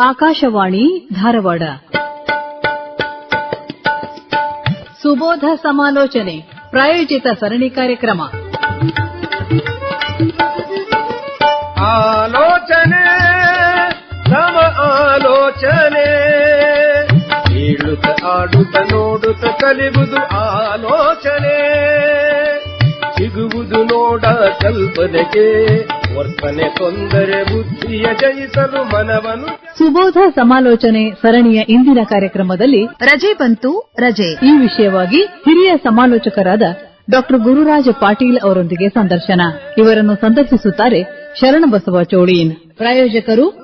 ಆಕಾಶವಾಣಿ, ಧಾರವಾಡ. ಸುಬೋಧ ಸಮಾಲೋಚನೆ, ಪ್ರಾಯೋಜಿತ ಸರಣಿ ಕಾರ್ಯಕ್ರಮ. ಆಲೋಚನೆ, ಸಮ ಆಲೋಚನೆ. ಕೇಳುತ್ತ ಆಡುತ್ತ ನೋಡುತ್ತ ಕಲಿಬುದು ಆಲೋಚನೆ. ಸಿಗುವುದು ನೋಡ ಕಲ್ಪನೆಗೆ. ವರ್ತನೆ ತೊಂದರೆ ಬುದ್ಧಿಯ ಜಯಿಸಲು ಮನವನು ಸುಬೋಧ ಸಮಾಲೋಚನೆ ಸರಣಿಯ ಇಂದಿನ ಕಾರ್ಯಕ್ರಮದಲ್ಲಿ ರಜೆ ಬಂತು ರಜೆ. ಈ ವಿಷಯವಾಗಿ ಹಿರಿಯ ಸಮಾಲೋಚಕರಾದ ಡಾಕ್ಟರ್ ಗುರುರಾಜ ಪಾಟೀಲ್ ಅವರೊಂದಿಗೆ ಸಂದರ್ಶನ. ಇವರನ್ನು ಸಂದರ್ಶಿಸುತ್ತಾರೆ ಶರಣಬಸವ ಚೋಳೀನ್ ಪ್ರಾಯೋಜಕರು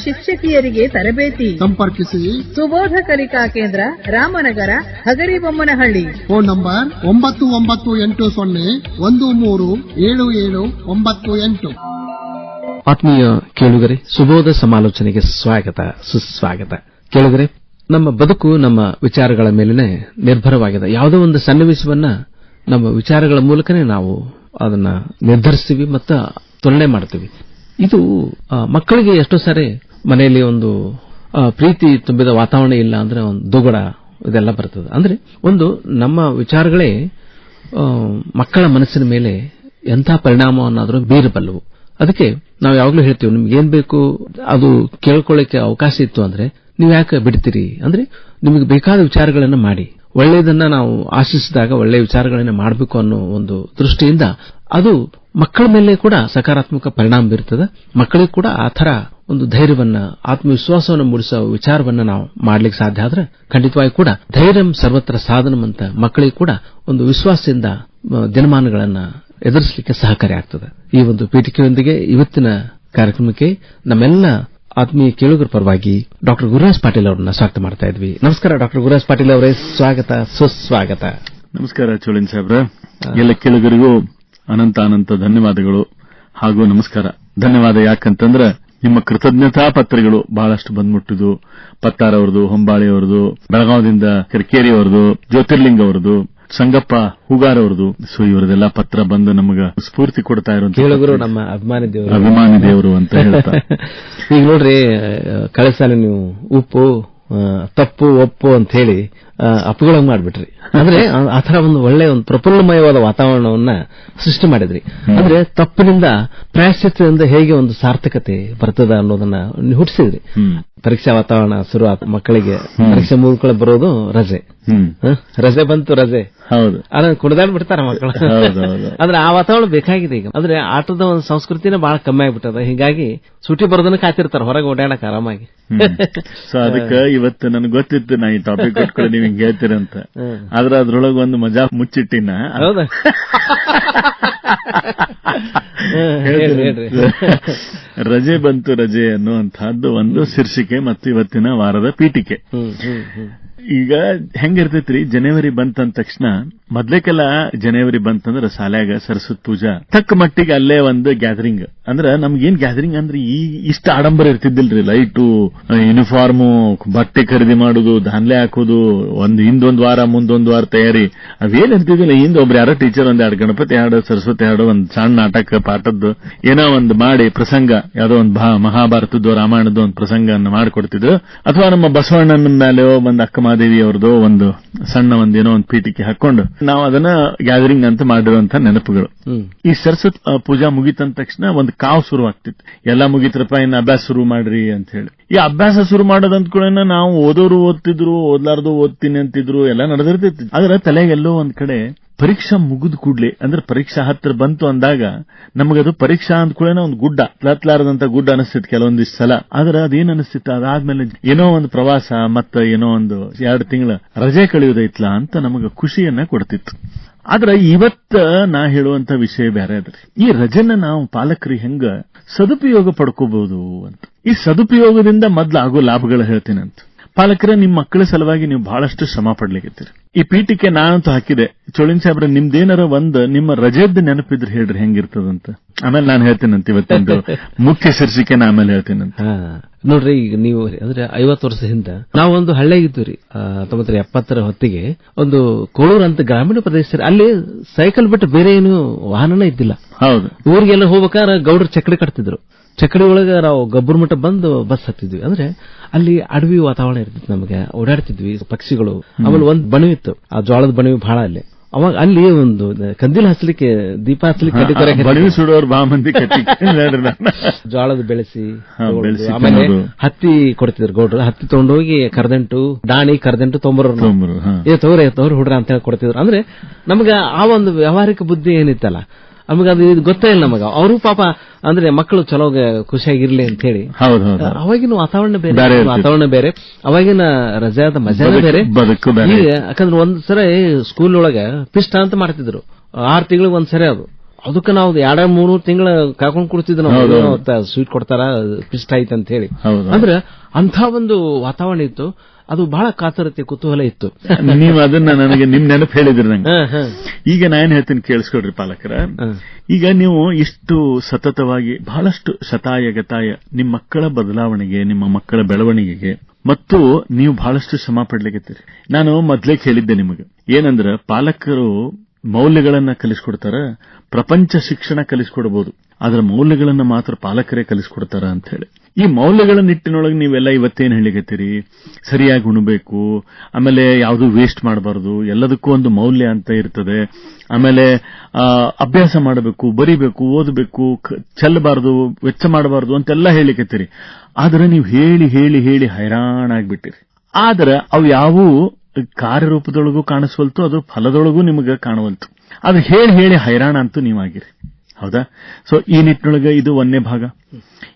ಶಿಕ್ಷಕಿಯರಿಗೆ ತರಬೇತಿ. ಸಂಪರ್ಕಿಸಿ. ಸುಬೋಧ ಕಲಿಕಾ ಕೇಂದ್ರ ರಾಮನಗರ ಹಗರಿಬೊಮ್ಮನಹಳ್ಳಿ. ಫೋನ್ ನಂಬರ್ ಒಂಬತ್ತು ಒಂಬತ್ತು ಎಂಟು ಸೊನ್ನೆ ಒಂದು ಮೂರು ಏಳು ಏಳು ಒಂಬತ್ತು ಎಂಟು. ಆತ್ಮೀಯ ಕೇಳುಗರೆ ಸುಬೋಧ ಸಮಾಲೋಚನೆಗೆ ಸ್ವಾಗತ ಸುಸ್ವಾಗತ. ಕೇಳುಗರೆ ನಮ್ಮ ಬದುಕು ನಮ್ಮ ವಿಚಾರಗಳ ಮೇಲಿನ ನಿರ್ಭರವಾಗಿದೆ. ಯಾವುದೋ ಒಂದು ಸನ್ನಿವೇಶವನ್ನ ನಮ್ಮ ವಿಚಾರಗಳ ಮೂಲಕನೇ ನಾವು ಅದನ್ನ ನಿರ್ಧರಿಸ್ತೀವಿ ಮತ್ತು ತುಲನೆ ಮಾಡ್ತೀವಿ. ಇದು ಮಕ್ಕಳಿಗೆ ಎಷ್ಟೋ ಸಾರಿ ಮನೆಯಲ್ಲಿ ಒಂದು ಪ್ರೀತಿ ತುಂಬಿದ ವಾತಾವರಣ ಇಲ್ಲ ಅಂದ್ರೆ ಒಂದು ದುಗಡ ಇದೆಲ್ಲ ಬರ್ತದೆ. ಅಂದ್ರೆ ಒಂದು ನಮ್ಮ ವಿಚಾರಗಳೇ ಮಕ್ಕಳ ಮನಸ್ಸಿನ ಮೇಲೆ ಎಂಥ ಪರಿಣಾಮವನ್ನಾದರೂ ಬೀರಬಲ್ಲವು. ಅದಕ್ಕೆ ನಾವು ಯಾವಾಗಲೂ ಹೇಳ್ತೀವಿ, ನಿಮ್ಗೆ ಏನ್ ಬೇಕು ಅದು ಕೇಳ್ಕೊಳ್ಳಿಕ್ಕೆ ಅವಕಾಶ ಇತ್ತು ಅಂದ್ರೆ ನೀವು ಯಾಕೆ ಬಿಡ್ತೀರಿ? ಅಂದ್ರೆ ನಿಮಗೆ ಬೇಕಾದ ವಿಚಾರಗಳನ್ನು ಮಾಡಿ. ಒಳ್ಳೆಯದನ್ನ ನಾವು ಆಶಿಸಿದಾಗ, ಒಳ್ಳೆಯ ವಿಚಾರಗಳನ್ನ ಮಾಡಬೇಕು ಅನ್ನೋ ಒಂದು ದೃಷ್ಟಿಯಿಂದ ಅದು ಮಕ್ಕಳ ಮೇಲೆ ಕೂಡ ಸಕಾರಾತ್ಮಕ ಪರಿಣಾಮ ಬೀರುತ್ತದೆ ಮಕ್ಕಳಿಗೆ ಕೂಡ ಆ ಥರ ಒಂದು ಧೈರ್ಯವನ್ನ, ಆತ್ಮವಿಶ್ವಾಸವನ್ನು ಮೂಡಿಸೋ ವಿಚಾರವನ್ನ ನಾವು ಮಾಡ್ಲಿಕ್ಕೆ ಸಾಧ್ಯ ಆದ್ರೆ ಖಂಡಿತವಾಗಿ ಕೂಡ ಧೈರ್ಯಂ ಸರ್ವತ್ರ ಸಾಧನಂ ಮಕ್ಕಳಿಗೆ ಕೂಡ ಒಂದು ವಿಶ್ವಾಸದಿಂದ ದಿನಮಾನಗಳನ್ನ ಎದುರಿಸಲಿಕ್ಕೆ ಸಹಕಾರಿಯಾಗ್ತದೆ ಈ ಒಂದು ಪೀಠಿಕೆಯೊಂದಿಗೆ ಇವತ್ತಿನ ಕಾರ್ಯಕ್ರಮಕ್ಕೆ ನಮ್ಮೆಲ್ಲ ಆತ್ಮೀಯ ಕೇಳುಗರ ಪರವಾಗಿ ಡಾಕ್ಟರ್ ಗುರುರಾಜ್ ಪಾಟೀಲ್ ಅವರನ್ನು ಸ್ವಾಗತ ಮಾಡ್ತಾ ಇದ್ವಿ. ನಮಸ್ಕಾರ ಡಾಕ್ಟರ್ ಗುರುರಾಜ್ ಪಾಟೀಲ್ ಅವರೇ. ಸ್ವಾಗತ ಸುಸ್ವಾಗತ. ನಮಸ್ಕಾರ ಚೋಳಿನ್ ಸಾಹೇಬ್ರ. ಎಲ್ಲ ಕೇಳುಗರಿಗೂ ಅನಂತ ಅನಂತ ಧನ್ಯವಾದಗಳು ಹಾಗೂ ನಮಸ್ಕಾರ. ಧನ್ಯವಾದ ಯಾಕಂತಂದ್ರ ನಿಮ್ಮ ಕೃತಜ್ಞತಾ ಪತ್ರಗಳು ಬಹಳಷ್ಟು ಬಂದ್ಬಿಟ್ಟಿದ್ದು ಪತ್ತಾರ್ ಅವರದು ಹೊಂಬಾಳಿ ಅವರದು ಬೆಳಗಾವದಿಂದ ಕಿರ್ಕೇರಿ ಅವರದು ಜ್ಯೋತಿರ್ಲಿಂಗ್ ಅವರದು ಸಂಗಪ್ಪ ಹೂಗಾರ್ ಅವರದು ಸೊ ಇವರದೆಲ್ಲ ಪತ್ರ ಬಂದು ನಮಗ ಸ್ಫೂರ್ತಿ ಕೊಡ್ತಾ ಇರುವಂತ ಕೇಳುಗರು ನಮ್ಮ ಅಭಿಮಾನಿ ದೇವರು. ಅಭಿಮಾನಿ ದೇವರು ಅಂತ ಹೇಳ್ತಾರೆ ಈಗ ನೋಡ್ರಿ ಕಳೆದ ನೀವು ಉಪ್ಪು ತಪ್ಪು ಒಪ್ಪು ಅಂತ ಹೇಳಿ ಅಪ್ಪುಗಳಂಗ್ ಮಾಡ್ಬಿಟ್ರಿ. ಅಂದ್ರೆ ಆ- ತರ ಒಂದು ಒಳ್ಳೆ ಒಂದು ಪ್ರಫುಲ್ಲಮಯವಾದ ವಾತಾವರಣವನ್ನ ಸೃಷ್ಟಿ ಮಾಡಿದ್ರಿ. ಅಂದ್ರೆ ತಪ್ಪಿನಿಂದ ಪ್ರಾಯಶ್ಚಿತ್ತದಿಂದ ಹೇಗೆ ಒಂದು ಸಾರ್ಥಕತೆ ಬರ್ತದ ಅನ್ನೋದನ್ನ ಹುಟ್ಟಿಸಿದ್ರಿ. ಪರೀಕ್ಷಾ ವಾತಾವರಣ ಶುರು ಮಕ್ಕಳಿಗೆ. ಪರೀಕ್ಷೆ ಮುಗಿದ್ಕೊಳ್ಳೆ ಬರೋದು ರಜೆ? ರಜೆ ಬಂತು ರಜೆ. ಹೌದು. ಅದನ್ನ ಕುಡ್ದಾಡ್ ಬಿಡ್ತಾರ ಮಕ್ಕಳು. ಹೌದು, ಹೌದು. ಅಂದ್ರೆ ಆ ವಾತಾವರಣ ಬೇಕಾಗಿದೆ ಈಗ. ಅಂದ್ರೆ ಆಟದ ಒಂದು ಸಂಸ್ಕೃತಿನ ಬಹಳ ಕಮ್ಮಿ ಆಗ್ಬಿಟ್ಟದ. ಹೀಗಾಗಿ ಸುಟಿ ಬರೋದನ್ನ ಕಾತಿರ್ತಾರ ಹೊರಗೆ ಓಡಾಡಕ್ ಆರಾಮಾಗಿ. ಸೊ ಅದಕ್ಕೆ ಇವತ್ತು ನನಗೆ ಗೊತ್ತಿತ್ತು ನಾ ಈ ಟಾಪಿಕ್ ಇಟ್ಕೊಂಡು ನೀವು ಹಿಂಗ್ ಹೇಳ್ತೀರಂತ ಆದ್ರೆ ಅದ್ರೊಳಗೆ ಒಂದು ಮಜಾ ಮುಚ್ಚಿಟ್ಟಿನ. ಹೌದಾ. ರಜೆ ಬಂತು ರಜೆ ಅನ್ನುವಂತಹದ್ದು ಒಂದು ಶೀರ್ಷಿಕೆ. ಮತ್ತು ಇವತ್ತಿನ ವಾರದ ಪೀಠಿಕೆ. ಈಗ ಹೆಂಗಿರ್ತೈತ್ರಿ? ಜನವರಿ ಬಂತಂದ ತಕ್ಷಣ ಮೊದ್ಲೇಕೆಲ್ಲ ಜನವರಿ ಬಂತಂದ್ರ ಶಾಲ್ಯಾಗ ಸರಸ್ವತಿ ಪೂಜಾ. ತಕ್ಕ ಮಟ್ಟಿಗೆ ಅಲ್ಲೇ ಒಂದು ಗ್ಯಾದರಿಂಗ್ ಅಂದ್ರ ನಮ್ಗೇನ್ ಗ್ಯಾದರಿಂಗ್ ಅಂದ್ರೆ ಈ ಇಷ್ಟ ಆಡಂಬರ ಇರ್ತಿದ್ದಿಲ್ರಿ. ಲೈಟು ಯೂನಿಫಾರ್ಮು ಬಟ್ಟೆ ಖರೀದಿ ಮಾಡುದು ದಾನ್ಲೆ ಹಾಕೋದು, ಒಂದ್ ಹಿಂದೊಂದ್ ವಾರ ಮುಂದೊಂದ್ ವಾರ ತಯಾರಿ. ಅವೇನ್ ಇರ್ತಿದ್ದಿಲ್ಲ. ಹಿಂದ್ ಒಬ್ರು ಯಾರೋ ಟೀಚರ್ ಒಂದ್ ಎರಡು ಗಣಪತಿ ಹಾಡು, ಸರಸ್ವತಿ ಹಾಡು, ಒಂದ್ ಸಣ್ಣ ನಾಟಕ, ಪಾಠದ್ದು, ಏನೋ ಒಂದ್ ಮಾಡಿ ಪ್ರಸಂಗ. ಯಾವ್ದೋ ಒಂದ್ ಮಹಾಭಾರತದ್ದು, ರಾಮಾಯಣದ್ದು ಒಂದು ಪ್ರಸಂಗವನ್ನು ಮಾಡಿಕೊಡ್ತಿದ್ರು. ಅಥವಾ ನಮ್ಮ ಬಸವಣ್ಣನ ಮೇಲೆ ಒಂದ್ ಅಕ್ಕ ಮಹಾದೇವಿ ಅವ್ರದ್ದು ಒಂದು ಸಣ್ಣ ಒಂದೇನೋ ಒಂದು ಪೀಠಿಕೆ ಹಾಕೊಂಡು ನಾವು ಅದನ್ನ ಗ್ಯಾದರಿಂಗ್ ಅಂತ ಮಾಡಿರುವಂತ ನೆನಪುಗಳು. ಈ ಸರಸ್ವತಿ ಪೂಜಾ ಮುಗಿತಂದ ತಕ್ಷಣ ಒಂದು ಕಾವು ಶುರು ಆಗ್ತಿತ್ತು. ಎಲ್ಲ ಮುಗಿತ್ರಪ್ಪ ಇನ್ನು ಅಭ್ಯಾಸ ಶುರು ಮಾಡ್ರಿ ಅಂತ ಹೇಳಿ. ಈ ಅಭ್ಯಾಸ ಶುರು ಮಾಡೋದಂತ ಕೂಡ ನಾವು ಓದೋರು ಓದ್ತಿದ್ರು ಓದ್ಲಾರ್ದು ಓದ್ತೀನಿ ಅಂತಿದ್ರು ಎಲ್ಲ ನಡೆದಿರ್ತಿತ್ತು. ಆದ್ರೆ ತಲೆಗೆಲ್ಲೋ ಒಂದ್ ಕಡೆ ಪರೀಕ್ಷಾ ಮುಗಿದ ಕೂಡಲೇ, ಅಂದ್ರೆ ಪರೀಕ್ಷಾ ಹತ್ರ ಬಂತು ಅಂದಾಗ, ನಮಗದು ಪರೀಕ್ಷಾ ಅಂದ ಕೂಡ ಒಂದು ಗುಡ್ಡ ಹತ್ಲಾರದಂತ ಗುಡ್ಡ ಅನಿಸ್ತಿತ್ತು ಕೆಲವೊಂದಿಷ್ಟು ಸಲ. ಆದ್ರೆ ಅದೇನ್ ಅನಿಸ್ತಿತ್ತು ಅದಾದ್ಮೇಲೆ ಏನೋ ಒಂದು ಪ್ರವಾಸ, ಮತ್ತ ಏನೋ ಒಂದು ಎರಡು ತಿಂಗಳ ರಜೆ ಕಳೆಯೋದೈತ್ಲಾ ಅಂತ ನಮಗೆ ಖುಷಿಯನ್ನ ಕೊಡ್ತಿತ್ತು. ಆದ್ರೆ ಇವತ್ತ ನಾ ಹೇಳುವಂತ ವಿಷಯ ಬೇರೆ ಅದ್ರಿ. ಈ ರಜನ್ನ ನಾವು ಪಾಲಕರಿ ಹೆಂಗ ಸದುಪಯೋಗ ಪಡ್ಕೋಬಹುದು ಅಂತ. ಈ ಸದುಪಯೋಗದಿಂದ ಮೊದ್ಲು ಆಗೋ ಲಾಭಗಳು ಹೇಳ್ತೀನಂತ. ಪಾಲಕರ ನಿಮ್ಮ ಮಕ್ಕಳ ಸಲುವಾಗಿ ನೀವು ಬಹಳಷ್ಟು ಶ್ರಮ ಪಡ್ಲಿಕತ್ತೀರಿ. ಈ ಪೀಠಕ್ಕೆ ನಾನಂತೂ ಹಾಕಿದೆ. ಚೋಳಿನ್ ಸಾಹೇಬ್ರ ನಿಮ್ದೇನಾರ ಒಂದ್ ನಿಮ್ಮ ರಜೆದ್ ನೆನಪಿದ್ರೆ ಹೇಳ್ರಿ ಹೆಂಗಿರ್ತದಂತ. ಆಮೇಲೆ ನಾನು ಹೇಳ್ತೇನಂತ ಇವತ್ತೊಂದು ಮುಖ್ಯ ಶೀರ್ಷಿಕೆ ನಾ ಆಮೇಲೆ ಹೇಳ್ತೇನಂತ. ನೋಡ್ರಿ ಈಗ ನೀವು ಅಂದ್ರೆ ಐವತ್ತು ವರ್ಷ ಹಿಂದ ನಾವೊಂದು ಹಳ್ಳಿಯಾಗಿದ್ವಿ ರೀ ಹತ್ತೊಂಬತ್ತರ ಎಪ್ಪತ್ತರ ಹೊತ್ತಿಗೆ ಒಂದು ಕೋಳೂರ್ ಅಂತ ಗ್ರಾಮೀಣ ಪ್ರದೇಶ ಅಲ್ಲಿ ಸೈಕಲ್ ಬಿಟ್ಟು ಬೇರೆ ಏನು ವಾಹನನೇ ಇದ್ದಿಲ್ಲ. ಹೌದು. ಊರಿಗೆಲ್ಲ ಹೋಗ್ಬೇಕಾದ್ರೆ ಗೌಡ್ರು ಚಕ್ಕಡಿ ಕಟ್ತಿದ್ರು. ಚಕ್ಕಡಿ ಒಳಗೆ ನಾವು ಗಬ್ಬರ್ ಮಠ ಬಂದು ಬಸ್ ಹತ್ತಿದ್ವಿ. ಅಂದ್ರೆ ಅಲ್ಲಿ ಅಡವಿ ವಾತಾವರಣ ಇರ್ತಿತ್ತು ನಮಗೆ. ಓಡಾಡ್ತಿದ್ವಿ ಪಕ್ಷಿಗಳು. ಆಮೇಲೆ ಒಂದ್ ಬಣವಿ ಇತ್ತು. ಆ ಜೋಳದ ಬಣವಿ ಬಹಳ ಅಲ್ಲಿ. ಅವಾಗ ಅಲ್ಲಿ ಒಂದು ಕಂದಿಲ್ ಹಸ್ಲಿಕ್ಕೆ ದೀಪ ಹಸ್ಲಿಕ್ಕೆ ಸುಡೋರು ಜೋಳದ ಬೆಳೆಸಿ ಆಮೇಲೆ ಹತ್ತಿ ಕೊಡ್ತಿದ್ರು ಗೌಡ್ರು. ಹತ್ತಿ ತಗೊಂಡೋಗಿ ಕರ್ದಂಟು ದಾಣಿ ಕರ್ದಂಟು. ತೊಂಬರು. ಏ ತಗೋರಿ ಹುಡ್ರ ಅಂತ ಹೇಳಿ ಕೊಡ್ತಿದ್ರು. ಅಂದ್ರೆ ನಮ್ಗೆ ಆ ಒಂದು ವ್ಯವಹಾರಿಕ ಬುದ್ಧಿ ಏನಿತ್ತಲ್ಲ ನಮಗ ಅದು ಇದು ಗೊತ್ತೇ ಇಲ್ಲ ನಮಗ ಅವರು ಪಾಪ ಅಂದ್ರೆ ಮಕ್ಕಳು ಚಲೋ ಖುಷಿಯಾಗಿರ್ಲಿ ಅಂತ ಹೇಳಿ ಅವಾಗಿನ ವಾತಾವರಣ ಬೇರೆ. ವಾತಾವರಣ ಬೇರೆ. ಅವಾಗಿನ ರಜಾದ ಮಜಾನೇ ಬೇರೆ. ಯಾಕಂದ್ರೆ ಒಂದ್ಸರಿ ಸ್ಕೂಲ್ ಒಳಗ ಪಿಷ್ಟ ಅಂತ ಮಾಡ್ತಿದ್ರು. ಆರು ತಿಂಗಳಿಗೆ ಒಂದ್ಸರಿ ಅದು. ಅದಕ್ಕೆ ನಾವು ಎರಡ ಮೂರು ತಿಂಗಳ ಕರ್ಕೊಂಡು ಕೊಡ್ತಿದ್ವಿ ನಾವು. ಸ್ವೀಟ್ ಕೊಡ್ತಾರ ಪಿಷ್ಟ ಆಯ್ತು ಅಂತ ಹೇಳಿ. ಅಂದ್ರೆ ಅಂತ ಒಂದು ವಾತಾವರಣ ಇತ್ತು. ಅದು ಬಹಳ ಕಾತರತೆ ಕುತೂಹಲ ಇತ್ತು. ನೀವು ಅದನ್ನ ನನಗೆ ನಿಮ್ ನೆನಪು ಹೇಳಿದ್ರಿ ನಂಗೆ. ಈಗ ನಾ ಏನ್ ಹೇಳ್ತೀನಿ ಕೇಳಿಸ್ಕೊಡ್ರಿ ಪಾಲಕರ. ಈಗ ನೀವು ಇಷ್ಟು ಸತತವಾಗಿ ಬಹಳಷ್ಟು ಶತಾಯ ಗತಾಯ ನಿಮ್ಮ ಮಕ್ಕಳ ಬದಲಾವಣೆಗೆ ನಿಮ್ಮ ಮಕ್ಕಳ ಬೆಳವಣಿಗೆಗೆ ಮತ್ತು ನೀವು ಬಹಳಷ್ಟು ಶ್ರಮ ಪಡ್ಲಿಕ್ಕೆ ನಾನು ಮೊದ್ಲೇ ಹೇಳಿದ್ದೆ ನಿಮಗೆ. ಏನಂದ್ರ ಪಾಲಕರು ಮೌಲ್ಯಗಳನ್ನ ಕಲಿಸ್ಕೊಡ್ತಾರ, ಪ್ರಪಂಚ ಶಿಕ್ಷಣ ಕಲಿಸ್ಕೊಡ್ಬೋದು. ಅದರ ಮೌಲ್ಯಗಳನ್ನು ಮಾತ್ರ ಪಾಲಕರೇ ಕಲಿಸ್ಕೊಡ್ತಾರ ಅಂತ ಹೇಳಿ ಈ ಮೌಲ್ಯಗಳ ನಿಟ್ಟಿನೊಳಗೆ ನೀವೆಲ್ಲ ಇವತ್ತೇನು ಹೇಳಿಕತ್ತೀರಿ? ಸರಿಯಾಗಿ ಉಣಬೇಕು, ಆಮೇಲೆ ಯಾವುದು ವೇಸ್ಟ್ ಮಾಡಬಾರದು, ಎಲ್ಲದಕ್ಕೂ ಒಂದು ಮೌಲ್ಯ ಅಂತ ಇರ್ತದೆ. ಆಮೇಲೆ ಅಭ್ಯಾಸ ಮಾಡಬೇಕು, ಬರಿಬೇಕು, ಓದಬೇಕು ಚೆಲ್ಲಬಾರದು, ವೆಚ್ಚ ಮಾಡಬಾರದು ಅಂತೆಲ್ಲ ಹೇಳಿಕತ್ತೀರಿ. ಆದರೆ ನೀವು ಹೇಳಿ ಹೇಳಿ ಹೇಳಿ ಹೈರಾಣ ಬಿಟ್ಟಿರಿ ಆದ್ರೆ ಅವು ಯಾವೂ ಕಾರ್ಯರೂಪದೊಳಗೂ ಕಾಣಿಸ್ವಲ್ತು ಅದು ಫಲದೊಳಗೂ ನಿಮಗೆ ಕಾಣುವಂತು. ಅದು ಹೇಳಿ ಹೇಳಿ ಹೈರಾಣ ಅಂತೂ ನೀವಾಗಿರಿ. ಹೌದಾ? ಸೊ ಈ ನಿಟ್ಟಿನೊಳಗೆ ಇದು ಒಂದನೇ ಭಾಗ.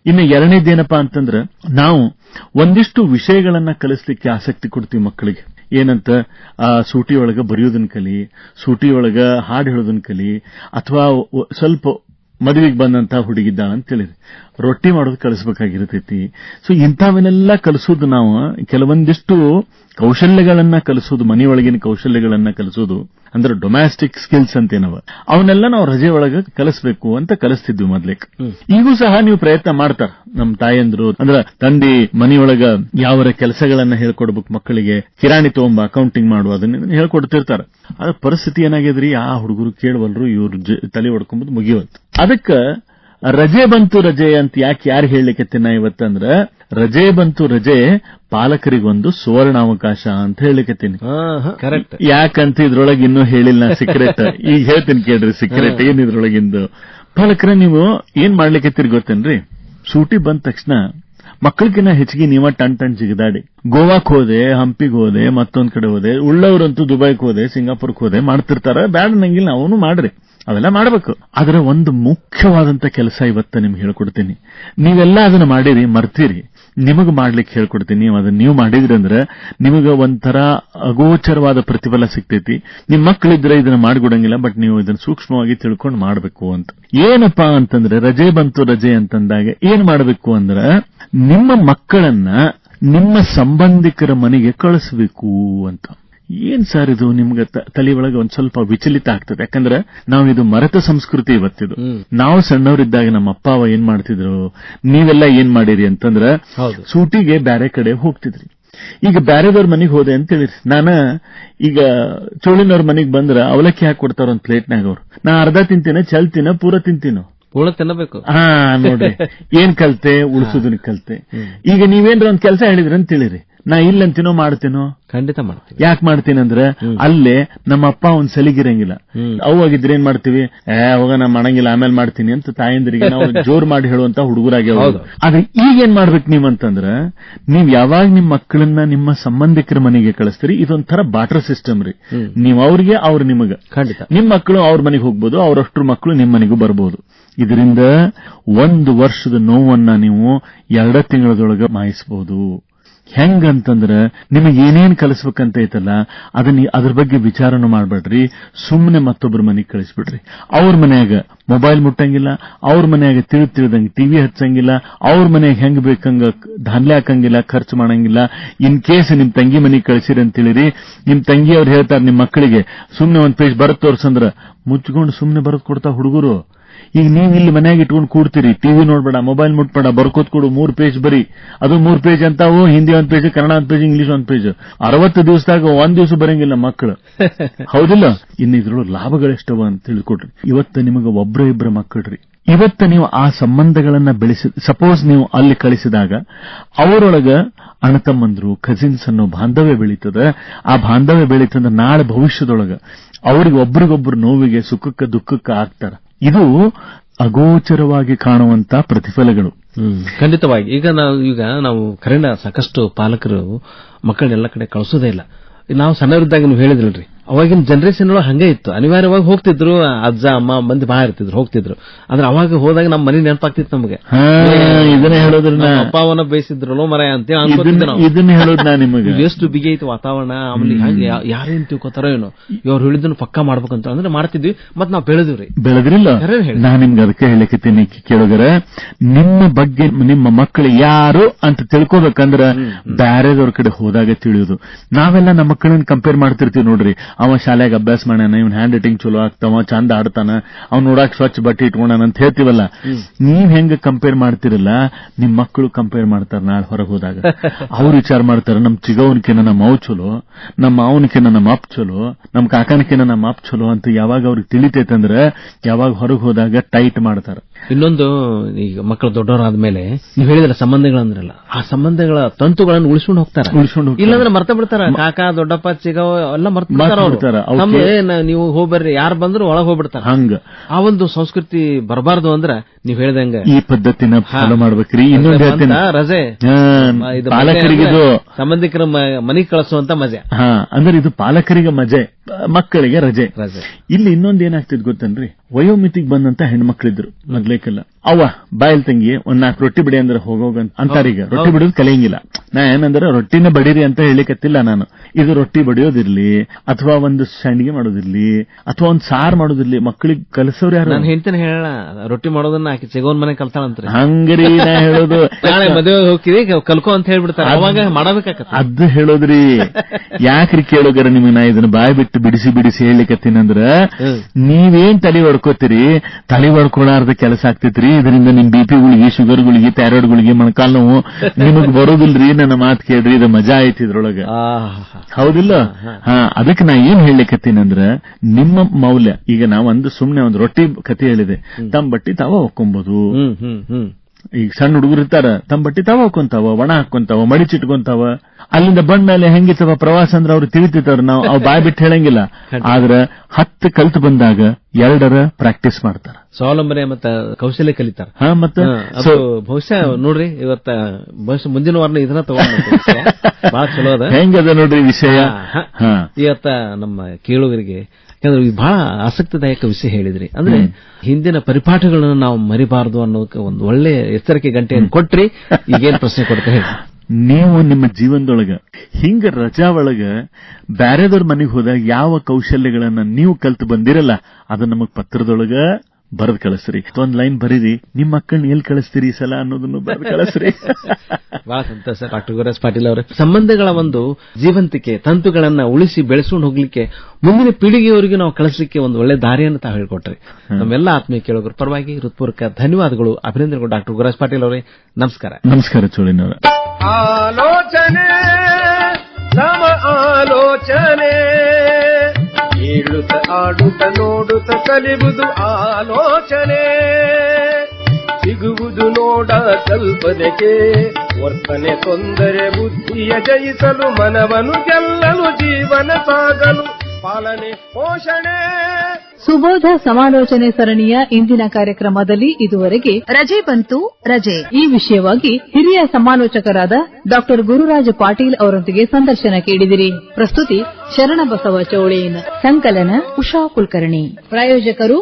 ಇನ್ನು ಎರಡನೇದೇನಪ್ಪಾ ಅಂತಂದ್ರೆ, ನಾವು ಒಂದಿಷ್ಟು ವಿಷಯಗಳನ್ನ ಕಲಿಸ್ಲಿಕ್ಕೆ ಆಸಕ್ತಿ ಕೊಡ್ತೀವಿ ಮಕ್ಕಳಿಗೆ. ಏನಂತ? ಆ, ಸೂಟಿಯೊಳಗೆ ಬರೆಯೋದನ್ನ ಕಲಿ, ಸೂಟಿಯೊಳಗೆ ಹಾಡು ಹೇಳೋದನ್ನ ಕಲಿ, ಅಥವಾ ಸ್ವಲ್ಪ ಮದುವೆಗೆ ಬಂದಂತ ಹುಡುಗಿದ್ದಾಳೆ ಅಂತ ಹೇಳಿರಿ ರೊಟ್ಟಿ ಮಾಡೋದು ಕಲಿಸ್ಬೇಕಾಗಿರ್ತೈತಿ. ಸೊ ಇಂಥವನ್ನೆಲ್ಲ ಕಲಿಸೋದು ನಾವು ಕೆಲವೊಂದಿಷ್ಟು ಕೌಶಲ್ಯಗಳನ್ನ ಕಲಿಸೋದು ಮನೆಯೊಳಗಿನ ಕೌಶಲ್ಯಗಳನ್ನ ಕಲಿಸೋದು ಅಂದ್ರೆ ಡೊಮ್ಯಾಸ್ಟಿಕ್ ಸ್ಕಿಲ್ಸ್ ಅಂತೇನವ ಅವನ್ನೆಲ್ಲ ನಾವು ರಜೆ ಒಳಗ ಕಲಿಸಬೇಕು ಅಂತ ಕಲಿಸ್ತಿದ್ವಿ ಮೊದ್ಲೇಕ್. ಈಗೂ ಸಹ ನೀವು ಪ್ರಯತ್ನ ಮಾಡ್ತಾರ ನಮ್ಮ ತಾಯಂದ್ರು ಅಂದ್ರ ತಂದೆ ಮನೆಯೊಳಗ ಯಾವರ ಕೆಲಸಗಳನ್ನ ಹೇಳ್ಕೊಡ್ಬೇಕು ಮಕ್ಕಳಿಗೆ ಕಿರಾಣಿ ತಗೊಂಬ ಅಕೌಂಟಿಂಗ್ ಮಾಡುವ ಅದನ್ನ ಹೇಳ್ಕೊಡ್ತಿರ್ತಾರ. ಅದ ಪರಿಸ್ಥಿತಿ ಏನಾಗಿದ್ರಿ ಆ ಹುಡುಗರು ಕೇಳವಲ್ರು ಇವ್ರ ತಲೆ ಹೊಡ್ಕೊಂಬುದು ಮುಗಿಯುವಂತ. ಅದಕ್ಕ ರಜೆ ಬಂತು ರಜೆ ಅಂತ ಯಾಕೆ ಯಾರು ಹೇಳಲಿಕ್ಕೆ ತಿನ್ನ ಇವತ್ತಂದ್ರ ರಜೆ ಬಂತು ರಜೆ ಪಾಲಕರಿಗೊಂದು ಸುವರ್ಣಾವಕಾಶ ಅಂತ ಹೇಳಿಕತೀನಿ ಕರೆಕ್ಟ್ ಯಾಕಂತ ಇದ್ರೊಳಗೆ ಇನ್ನೂ ಹೇಳಿಲ್ಲ ಸೀಕ್ರೆಟ್ ಈಗ ಹೇಳ್ತೀನಿ ಕೇಳ್ರಿ ಸೀಕ್ರೆಟ್ ಏನ್ ಇದ್ರೊಳಗಿಂದು. ಪಾಲಕರ ನೀವು ಏನ್ ಮಾಡ್ಲಿಕ್ಕೆ ಗೊತ್ತೇನ್ರಿ? ಸೂಟಿ ಬಂದ ತಕ್ಷಣ ಮಕ್ಕಳಿಗಿನ್ನ ಹೆಚ್ಚಿಗೆ ನೀವ ಟಣ್ ಟಣ್ ಜಿಗದಾಡಿ. ಗೋವಾಕ್ ಹೋದೆ ಹಂಪಿಗೆ ಹೋದೆ ಮತ್ತೊಂದ್ ಕಡೆ ಹೋದೆ ಉಳ್ಳವರಂತೂ ದುಬೈಗೆ ಹೋದೆ ಸಿಂಗಾಪುರ್ಗೆ ಹೋದೆ ಮಾಡ್ತಿರ್ತಾರ ಬ್ಯಾಡ ನಂಗಿಲ್ಲ ಅವನು ಮಾಡ್ರಿ. ಅವೆಲ್ಲ ಮಾಡಬೇಕು. ಅದರ ಒಂದು ಮುಖ್ಯವಾದಂತ ಕೆಲಸ ಇವತ್ತ ನಿಮ್ಗೆ ಹೇಳ್ಕೊಡ್ತೀನಿ. ನೀವೆಲ್ಲ ಅದನ್ನ ಮಾಡಿರಿ ಮರ್ತೀರಿ. ನಿಮಗ್ ಮಾಡ್ಲಿಕ್ಕೆ ಹೇಳ್ಕೊಡ್ತೀನಿ. ನೀವು ಅದನ್ನ ನೀವು ಮಾಡಿದ್ರಿ ಅಂದ್ರೆ ನಿಮಗೆ ಒಂಥರ ಅಗೋಚರವಾದ ಪ್ರತಿಫಲ ಸಿಗ್ತೈತಿ. ನಿಮ್ ಮಕ್ಕಳಿದ್ರೆ ಇದನ್ನ ಮಾಡ್ಕೊಡಂಗಿಲ್ಲ ಬಟ್ ನೀವು ಇದನ್ನ ಸೂಕ್ಷ್ಮವಾಗಿ ತಿಳ್ಕೊಂಡು ಮಾಡಬೇಕು ಅಂತ. ಏನಪ್ಪಾ ಅಂತಂದ್ರೆ, ರಜೆ ಬಂತು ರಜೆ ಅಂತಂದಾಗ ಏನ್ ಮಾಡಬೇಕು ಅಂದ್ರೆ, ನಿಮ್ಮ ಮಕ್ಕಳನ್ನ ನಿಮ್ಮ ಸಂಬಂಧಿಕರ ಮನೆಗೆ ಕಳಿಸ್ಬೇಕು ಅಂತ. ಏನ್ ಸರ್ ಇದು ನಿಮ್ಗೆ ತಲೆ ಒಳಗೆ ಒಂದ್ ಸ್ವಲ್ಪ ವಿಚಲಿತ ಆಗ್ತದೆ? ಯಾಕಂದ್ರೆ ನಾವು ಇದು ಮರೆತ ಸಂಸ್ಕೃತಿ ಇವತ್ತಿದು. ನಾವು ಸಣ್ಣವರಿದ್ದಾಗ ನಮ್ಮ ಅಪ್ಪ ಅವ ಏನ್ ಮಾಡ್ತಿದ್ರು? ನೀವೆಲ್ಲ ಏನ್ ಮಾಡಿರಿ ಅಂತಂದ್ರ. ಸೂಟಿಗೆ ಬ್ಯಾರೆ ಕಡೆ ಹೋಗ್ತಿದ್ರಿ. ಈಗ ಬ್ಯಾರೆದವ್ರ ಮನೆಗೆ ಹೋದೆ ಅಂತ ಹೇಳಿದ್ರಿ ನಾನ ಈಗ ಚೋಳಿನವ್ರ ಮನೆಗೆ ಬಂದ್ರ ಅವಲಕ್ಕಿ ಹಾಕಿ ಕೊಡ್ತಾರ ಒಂದ್ ಪ್ಲೇಟ್ನಾಗ ಅವ್ರು. ನಾ ಅರ್ಧ ತಿಂತೀನ ಚಲ್ತಿನ ಪೂರ ತಿಂತೀನೋ. ಪೂರ್ಣ ತಿನ್ನಬೇಕು. ಹಾ ನೋಡ್ರಿ. ಏನ್ ಕಲ್ತೆ? ಉಳಿಸೋದನ್ನ ಕಲ್ತೆ. ಈಗ ನೀವೇನ್ರ ಒಂದ್ ಕೆಲಸ ಹೇಳಿದ್ರಿ ಅಂತ ತಿಳಿರಿ ನಾ ಇಲ್ಲಂತೀನೋ ಮಾಡ್ತೀನೋ? ಖಂಡಿತ ಮಾಡ್ತೀನಿ. ಯಾಕೆ ಮಾಡ್ತೀನಂದ್ರ ಅಲ್ಲೇ ನಮ್ಮ ಅಪ್ಪ ಒಂದ್ ಸಲಿಗಿರಂಗಿಲ್ಲ. ಅವಾಗಿದ್ರೆ ಏನ್ ಮಾಡ್ತೀವಿ? ಏ ಅವಾಗ ನಾ ಮಾಡಂಗಿಲ್ಲ ಆಮೇಲೆ ಮಾಡ್ತೀನಿ ಅಂತ ತಾಯಂದ್ರಿಗೆ ನಾವು ಜೋರ್ ಮಾಡಿ ಹೇಳುವಂತ ಹುಡುಗರಾಗಿ. ಆದ್ರೆ ಈಗ ಏನ್ ಮಾಡ್ಬೇಕು ನೀವಂತಂದ್ರ ನೀವ್ ಯಾವಾಗ ನಿಮ್ ಮಕ್ಕಳನ್ನ ನಿಮ್ಮ ಸಂಬಂಧಿಕರ ಮನೆಗೆ ಕಳಿಸ್ತೀರಿ ಇದೊಂಥರ ಬಾಟರ್ ಸಿಸ್ಟಮ್ ರೀ. ನೀವ್ ಅವ್ರಿಗೆ ಅವ್ರ ನಿಮಗ. ಖಂಡಿತ. ನಿಮ್ ಮಕ್ಕಳು ಅವ್ರ ಮನೆಗೆ ಹೋಗ್ಬೋದು ಅವರಷ್ಟ್ರ ಮಕ್ಕಳು ನಿಮ್ ಮನೆಗೂ ಬರ್ಬೋದು. ಇದರಿಂದ ಒಂದು ವರ್ಷದ ನೋವನ್ನ ನೀವು ಎರಡ ತಿಂಗಳದೊಳಗ ಮಾಯಿಸಬಹುದು ಹೆಂಗಂತಂದ್ರ ನಿಮಗೆ ಏನೇನ್ ಕಲಿಸ್ಬೇಕಂತ ಐತಲ್ಲ ಅದನ್ನ ಅದ್ರ ಬಗ್ಗೆ ವಿಚಾರನೂ ಮಾಡ್ಬೇಡ್ರಿ. ಸುಮ್ಮನೆ ಮತ್ತೊಬ್ಬರ ಮನೆಗೆ ಕಳಿಸ್ಬಿಡ್ರಿ. ಅವ್ರ ಮನ್ಯಾಗ ಮೊಬೈಲ್ ಮುಟ್ಟಂಗಿಲ್ಲ, ಅವ್ರ ಮನ್ಯಾಗ ತಿಳಿದು ತಿಳಿದಂಗೆ ಟಿವಿ ಹಚ್ಚಂಗಿಲ್ಲ, ಅವ್ರ ಮನ್ಯಾಗ ಹೆಂಗ್ ಬೇಕಂಗ ಧಾನ್ಯ ಹಾಕಂಗಿಲ್ಲ, ಖರ್ಚು ಮಾಡಂಗಿಲ್ಲ. ಇನ್ ಕೇಸ್ ನಿಮ್ ತಂಗಿ ಮನೆಗೆ ಕಳಿಸಿರಿ ಅಂತ ತಿಳಿರಿ ನಿಮ್ ತಂಗಿ ಅವ್ರು ಹೇಳ್ತಾರೆ ನಿಮ್ ಮಕ್ಕಳಿಗೆ, ಸುಮ್ನೆ ಒಂದ್ ಪೇಜ್ ಬರತ್ ತೋರ್ಸಂದ್ರ ಮುಚ್ಕೊಂಡು ಸುಮ್ನೆ ಬರತ್ ಕೊಡ್ತಾ ಹುಡುಗರು. ಈಗ ನೀವ್ ಇಲ್ಲಿ ಮನ್ಯಾಗ ಇಟ್ಕೊಂಡು ಕೂಡ್ತೀರಿ ಟಿವಿ ನೋಡ್ಬೇಡ ಮೊಬೈಲ್ ಮುಟ್ಬೇಡ ಬರ್ಕೋತ್ ಕೊಡು ಮೂರ್ ಪೇಜ್ ಬರಿ. ಅದು ಮೂರ್ ಪೇಜ್ ಅಂತಾವು ಹಿಂದಿ ಒಂದ್ ಪೇಜ್ ಕನ್ನಡ ಒಂದ್ ಪೇಜ್ ಇಂಗ್ಲಿಷ್ ಒಂದ್ ಪೇಜ್. ಅರವತ್ತು ದಿವಸದಾಗ ಒಂದ್ ದಿವಸ ಬರಂಗಿಲ್ಲ ಮಕ್ಕಳು ಹೌದಿಲ್ಲ? ಇನ್ನು ಇದ್ರೊಳಗೆ ಲಾಭಗಳೆಷ್ಟವ ಅಂತ ತಿಳ್ಕೊಡ್ರಿ ಇವತ್ತು ನಿಮಗೆ ಒಬ್ರ ಇಬ್ರ ಮಕ್ಕಳ್ರಿ. ಇವತ್ತು ನೀವು ಆ ಸಂಬಂಧಗಳನ್ನ ಬೆಳೆಸಿ ಸಪೋಸ್ ನೀವು ಅಲ್ಲಿ ಕಳಿಸಿದಾಗ ಅವರೊಳಗ ಅಣ್ಣತಮ್ಮಂದ್ರು ಕಸಿನ್ಸ್ ಅನ್ನೋ ಬಾಂಧವ್ಯ ಬೆಳೀತದ. ಆ ಬಾಂಧವ್ಯ ಬೆಳೀತಂದ್ರೆ ನಾಳೆ ಭವಿಷ್ಯದೊಳಗ. ಅವ್ರಿಗೆ ಒಬ್ರಿಗೊಬ್ರು ನೋವಿಗೆ ಸುಖಕ್ಕೆ ದುಃಖಕ್ಕೆ ಆಗ್ತಾರ. ಇದು ಅಗೋಚರವಾಗಿ ಕಾಣುವಂತ ಪ್ರತಿಫಲಗಳು. ಖಂಡಿತವಾಗಿ. ಈಗ ನಾವು ಈಗ ನಾವು ಕರೆನ ಸಾಕಷ್ಟು ಪಾಲಕರು ಮಕ್ಕಳನ್ನೆಲ್ಲ ಕಡೆ ಕಳಿಸೋದೇ ಇಲ್ಲ. ನಾವು ಸಣ್ಣವರಿದ್ದಾಗ ನೀವು ಹೇಳಿದ್ರಲ್ರಿ. ಅವಾಗಿನ ಜನರೇಷನ್ ಒಳಗೆ ಹಂಗೆ ಇತ್ತು. ಅನಿವಾರ್ಯವಾಗಿ ಹೋಗ್ತಿದ್ರು ಅಜ್ಜ ಅಮ್ಮ ಮಂದಿ ಬಾ ಇರ್ತಿದ್ರು ಹೋಗ್ತಿದ್ರು. ಅಂದ್ರೆ ಅವಾಗ ಹೋದಾಗ ನಮ್ಮ ಮನೆ ನೆನಪಾಗ್ತಿತ್ತು ನಮಗೆ. ಇದನ್ನೇ ಹೇಳೋದ್ರ ಅಪ್ಪ ಅವನ ಮರ ಅಂತ ಅನ್ಕೋತಿದ್ದೆ ಇದನ್ನ ಹೇಳೋದ್ ನಾ ನಿಮಗೆ. ಎಷ್ಟು ಬಿಗಿ ಐತಿ ವಾತಾವರಣ ಆಮೇಲೆ ಹಂಗೆ ಯಾರೇನ್ ತಿಳ್ಕೊತಾರೋ ಏನೋ. ಇವ್ರು ಹೇಳಿದ್ದನ್ನು ಪಕ್ಕ ಮಾಡ್ಬೇಕಂತ ಅಂದ್ರೆ ಮಾಡ್ತಿದ್ವಿ ಮತ್ ನಾವು ಬೆಳೆದಿವ್ರಿ. ಬೆಳೆದ್ರಿಲ್ಲ. ನಾ ನಿಮ್ಗೆ ಅದಕ್ಕೆ ಹೇಳಕತ್ತೀನಿ ಕೇಳಿದ್ರೆ ನಿಮ್ಮ ಬಗ್ಗೆ ನಿಮ್ಮ ಮಕ್ಕಳು ಯಾರು ಅಂತ ತಿಳ್ಕೊಬೇಕಂದ್ರ ಬ್ಯಾರೇದವ್ರ ಕಡೆ ಹೋದಾಗ ತಿಳಿಯೋದು. ನಾವೆಲ್ಲ ನಮ್ಮ ಮಕ್ಕಳನ್ನ ಕಂಪೇರ್ ಮಾಡ್ತಿರ್ತೀವಿ ನೋಡ್ರಿ. ಅವ ಶಾಲ್ಯಾಗ ಅಭ್ಯಾಸ ಮಾಡ್ಯಾನ ಇವ್ನ ಹ್ಯಾಂಡ್ ರೈಟಿಂಗ್ ಚಲೋ ಆಗ್ತಾವ ಚಂದ ಆಡ್ತಾನ ಅವ್ನ ನೋಡಾಕ್ ಸ್ವಚ್ಛ ಬಟ್ಟೆ ಇಟ್ಕೊಂಡಾನ ಅಂತ ಹೇಳ್ತೀವಲ್ಲ? ನೀವ್ ಹೆಂಗ ಕಂಪೇರ್ ಮಾಡ್ತಿರಲ್ಲ ನಿಮ್ ಮಕ್ಕಳು ಕಂಪೇರ್ ಮಾಡ್ತಾರ ನಾಳೆ ಹೊರಗೆ ಹೋದಾಗ. ಅವ್ರು ವಿಚಾರ ಮಾಡ್ತಾರ ನಮ್ ಚಿಗವನಕಿನ ನಮ್ಮ ಅವ್ ಚಲೋ ನಮ್ಮ ಅವನಕಿನ ನಮ್ಮ ಅಪ್ ಚಲೋ ನಮ್ ಕಾಕನಕಿನ ನಮ್ಮ ಅಪ್ ಚಲೋ ಅಂತ ಯಾವಾಗ ಅವ್ರಿಗೆ ತಿಳಿತೈತಂದ್ರ ಯಾವಾಗ ಹೊರಗೆ ಹೋದಾಗ ಟೈಟ್ ಮಾಡ್ತಾರ. ಇನ್ನೊಂದು ಈಗ ಮಕ್ಕಳು ದೊಡ್ಡವರಾದ್ಮೇಲೆ ನೀವು ಹೇಳಿದ್ರ ಸಂಬಂಧಗಳಂದ್ರಲ್ಲ ಆ ಸಂಬಂಧಗಳ ತಂತುಗಳನ್ನು ಉಳಿಸ್ಕೊಂಡು ಹೋಗ್ತಾರೆ. ಉಳಿಸ್ಕೊಂಡು ಹೋಗ್ತಾರ. ಇಲ್ಲಾಂದ್ರೆ ಮರ್ತ ಬಿಡ್ತಾರ ಕಾಕ ದೊಡ್ಡಪ್ಪ ಚಿಗವ ಎಲ್ಲ ಮರ್ತ ನೀವು ಹೋಗ್ಬರ್ರಿ. ಯಾರು ಬಂದ್ರು ಒಳಗ್ ಹೋಗ್ಬಿಡ್ತಾರೆ. ಹಂಗ. ಆ ಒಂದು ಸಂಸ್ಕೃತಿ ಬರಬಾರ್ದು ಅಂದ್ರ ನೀವ್ ಹೇಳ್ದಂಗ ಈ ಪದ್ಧತಿನ ಫಾಲೋ ಮಾಡ್ಬೇಕ್ರಿ. ಇನ್ನೊಂದು ರಜೆ. ಪಾಲಕರಿಗೆ ಪಾಲಕರಿಗಿದು ಸಂಬಂಧಿಕರ ಮನೆಗೆ ಕಳಿಸುವಂತ ಮಜೆ. ಹಾ ಅಂದ್ರೆ ಇದು ಪಾಲಕರಿಗೆ ಮಜೆ ಮಕ್ಕಳಿಗೆ ರಜೆ. ರಜೆ. ಇಲ್ಲಿ ಇನ್ನೊಂದ್ ಏನಾಗ್ತಿದ್ ಗೊತ್ತೇನ್ರಿ? ವಯೋಮಿತಿಗೆ ಬಂದಂತ ಹೆಣ್ಮಕ್ಳಿದ್ರು ಮೊದ್ಲೇಕಲ್ಲ ಅವ್ವ ಬಾಯಲ್ ತಂಗಿ ಒಂದ್ ನಾಲ್ಕು ರೊಟ್ಟಿ ಬಿಡಿ ಅಂದ್ರೆ ಹೋಗೋಗ ಅಂತಾರೀಗ ರೊಟ್ಟಿ ಬಿಡೋದು ಕಲಿಯಂಗಿಲ್ಲ. ನಾ ಏನಂದ್ರೆ ರೊಟ್ಟಿನ ಬಡೀರಿ ಅಂತ ಹೇಳಿಕತ್ತಿಲ್ಲ ನಾನು. ಇದು ರೊಟ್ಟಿ ಬಡಿಯೋದಿರ್ಲಿ ಅಥವಾ ಒಂದು ಸಂಡಿಗೆ ಮಾಡೋದಿರ್ಲಿ ಅಥವಾ ಒಂದ್ ಸಾರ್ ಮಾಡೋದಿರ್ಲಿ ಮಕ್ಕಳಿಗೆ ಕಲಿಸೋರು ಯಾರು? ನಾನು ಹೇಳ್ತೇನೆ ಹೇಳ ರೊಟ್ಟಿ ಮಾಡೋದನ್ನ ಆಕಿ ಸಿಗೋನ್ ಮನೆ ಕಲ್ತಾಳಂತ್ರಿ. ಹಂಗ್ರಿ ನಾ ಹೇಳೋದು. ನಾಳೆ ಮದುವೆ ಹೋಗ್ತೀವಿ ಕಲ್ಕೋ ಅಂತ ಹೇಳ್ಬಿಡ್ತಾರೆ. ಅವಾಗ ಮಾಡಬೇಕಾಗತ್ತೆ ಅದ್ ಹೇಳೋದ್ರಿ. ಯಾಕ್ರಿ ಕೇಳೋಗರ ನಿಮಗೆ ನಾ ಇದನ್ನ ಬಾಯ್ ಬಿಟ್ಟು ಬಿಡಿಸಿ ಬಿಡಿಸಿ ಹೇಳಿಕತ್ತೀನಂದ್ರ ನೀವೇನ್ ತಲೆ ಹೊಡ್ಕೋತೀರಿ ತಲೆ ಹೊಡ್ಕೊಳಾರ್ದ ಕೆಲಸ ಆಗ್ತೈತ್ರಿ ಇದರಿಂದ ನಿಮ್ ಬಿ ಪಿ ಗುಳಿಗೆ ಶುಗರ್ ಗುಳಿಗೆ ಥೈರಾಯ್ಡ್ ಗುಳಿಗೆ ಮೊಣಕಾಲ್ ನೋವು ನಿಮಗ್ ಬರೋದಿಲ್ರಿ ನನ್ನ ಮಾತು ಕೇಳ್ರಿ ಇದು ಮಜಾ ಐತಿ ಇದ್ರೊಳಗ. ಹೌದಿಲ್ಲ? ಹಾ ಅದಕ್ಕೆ ನಾ ಏನ್ ಅಂದ್ರೆ ನಿಮ್ಮ ಮೌಲ್ಯ ಈಗ ನಾವೊಂದು ಸುಮ್ನೆ ಒಂದು ರೊಟ್ಟಿ ಕತೆ ಹೇಳಿದೆ ತಮ್ಮ ಬಟ್ಟಿ ತಾವ ಒಕ್ಕೊಂಬೋದು. ಈಗ ಸಣ್ಣ ಹುಡುಗರು ಇರ್ತಾರ ತಮ್ಮ ಬಟ್ಟೆ ತಾವ ಹಾಕೊಂತಾವ ಒಣ ಹಾಕೊಂತಾವ ಮಡಿಚಿಟ್ಕೊಂತಾವ. ಅಲ್ಲಿಂದ ಬಂದ್ಮೇಲೆ ಹೆಂಗಿತ್ತವ ಪ್ರವಾಸ ಅಂದ್ರೆ ಅವ್ರು ತಿಳಿತಿರ್ತಾರ ನಾವು ಅವ್ ಬಾಯ್ ಬಿಟ್ಟು ಹೇಳಂಗಿಲ್ಲ. ಆದ್ರ ಹತ್ತು ಕಲ್ತು ಬಂದಾಗ ಎರಡರ ಪ್ರಾಕ್ಟೀಸ್ ಮಾಡ್ತಾರ. ಸ್ವಾವಲಂಬನೆ ಮತ್ತ ಕೌಶಲ್ಯ ಕಲಿತಾರ. ಹಾ ಮತ್ತೆ? ಬಹುಶಃ ನೋಡ್ರಿ ಇವತ್ತ ಬಹುಶಃ ಮುಂದಿನ ವಾರ ಇದನ್ನ ತಗೊಂಡ್ ಬಹಳ ಚಲೋ ಅದ. ಹೆಂಗದ ನೋಡ್ರಿ ವಿಷಯ? ಇವತ್ತ ನಮ್ಮ ಕೇಳುಗರಿಗೆ ಯಾಕಂದ್ರೆ ಬಹಳ ಆಸಕ್ತಿದಾಯಕ ವಿಷಯ ಹೇಳಿದ್ರಿ. ಅಂದ್ರೆ ಹಿಂದಿನ ಪರಿಪಾಠಗಳನ್ನು ನಾವು ಮರಿಬಾರದು ಅನ್ನೋಕೆ ಒಂದು ಒಳ್ಳೆ ಎಚ್ಚರಿಕೆ ಗಂಟೆಯನ್ನು ಕೊಟ್ರಿ ಈಗೇನು ಪ್ರಶ್ನೆ ಕೊಡ್ತಾ ಹೇಳಿ. ನೀವು ನಿಮ್ಮ ಜೀವನದೊಳಗ ಹಿಂಗ ರಜಾ ಒಳಗ ಬ್ಯಾರೆದವ್ರ ಮನೆಗೆ ಹೋದಾಗ ಯಾವ ಕೌಶಲ್ಯಗಳನ್ನ ನೀವು ಕಲ್ತು ಬಂದಿರಲ್ಲ ಅದು ನಮಗ್ ಪತ್ರದೊಳಗ ಬರೆದ್ ಕಳಿಸ್ರಿ. ಒಂದ್ ಲೈನ್ ಬರೀರಿ. ನಿಮ್ಮ ಮಕ್ಕಳನ್ನ ಎಲ್ಲಿ ಕಳಿಸ್ತೀರಿ ಈ ಸಲ ಅನ್ನೋದನ್ನು ಬರೆದು ಕಳಿಸ್ರಿ. ಬಹಳ ಸಂತೋಷ ಡಾಕ್ಟರ್ ಗುರುರಾಜ್ ಪಾಟೀಲ್ ಅವರೇ. ಸಂಬಂಧಗಳ ಒಂದು ಜೀವಂತಿಕೆ ತಂತುಗಳನ್ನ ಉಳಿಸಿ ಬೆಳೆಸ್ಕೊಂಡು ಹೋಗ್ಲಿಕ್ಕೆ ಮುಂದಿನ ಪೀಳಿಗೆಯವರೆಗೂ ನಾವು ಕಳಿಸ್ಲಿಕ್ಕೆ ಒಂದು ಒಳ್ಳೆ ದಾರಿಯನ್ನು ತಾವು ಹೇಳ್ಕೊಟ್ರಿ. ನಮ್ಮೆಲ್ಲ ಆತ್ಮೀಯ ಕೇಳೋದ್ರ ಪರವಾಗಿ ಹೃತ್ಪೂರ್ವಕ ಧನ್ಯವಾದಗಳು. ಅಭಿನಂದನೆಗಳು ಡಾಕ್ಟರ್ ಗುರುರಾಜ್ ಪಾಟೀಲ್ ಅವರೇ. ನಮಸ್ಕಾರ. ನಮಸ್ಕಾರ ಚೋಳಿನವರ. ಆಲೋಚನೆ ಸಮ ಆಲೋಚನೆ. ಏಳುತ್ತ ಆಡುತ್ತ, ನೋಡುತ್ತ ಕಲಿಬುದು ಆಲೋಚನೆ. ಸಿಗುವುದು ನೋಡ ಕಲ್ಪನೆಗೆ. ವರ್ತನೆ ತೊಂದರೆ ಬುದ್ಧಿಯ ಜಯಿಸಲು ಮನವನು ಗೆಲ್ಲಲು ಜೀವನ ಸಾಗಲು ಪಾಲನೆ ಪೋಷಣೆ. ಸುಬೋಧ ಸಮಾಲೋಚನೆ ಸರಣಿಯ ಇಂದಿನ ಕಾರ್ಯಕ್ರಮದಲ್ಲಿ ಇದುವರೆಗೆ ರಜೆ ಬಂತು. ರಜೆ. ಈ ವಿಷಯವಾಗಿ ಹಿರಿಯ ಸಮಾಲೋಚಕರಾದ ಡಾಕ್ಟರ್ ಗುರುರಾಜ ಪಾಟೀಲ್ ಅವರೊಂದಿಗೆ ಸಂದರ್ಶನ ಕೇಳಿದಿರಿ. ಪ್ರಸ್ತುತಿ ಶರಣಬಸವ ಚೌಳೇನ್ ಸಂಕಲನ ಉಷಾ ಕುಲಕರ್ಣಿ. ಪ್ರಾಯೋಜಕರು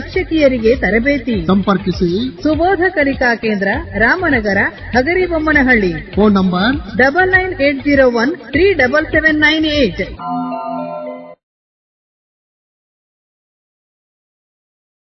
ಶಿಕ್ಷಕಿಯರಿಗೆ ತರಬೇತಿ. ಸಂಪರ್ಕಿಸಿ. Subodha Kalika Kendra Ramanagara Hagaribommanahalli. Phone number? Double nine eight zero one three double seven nine eight.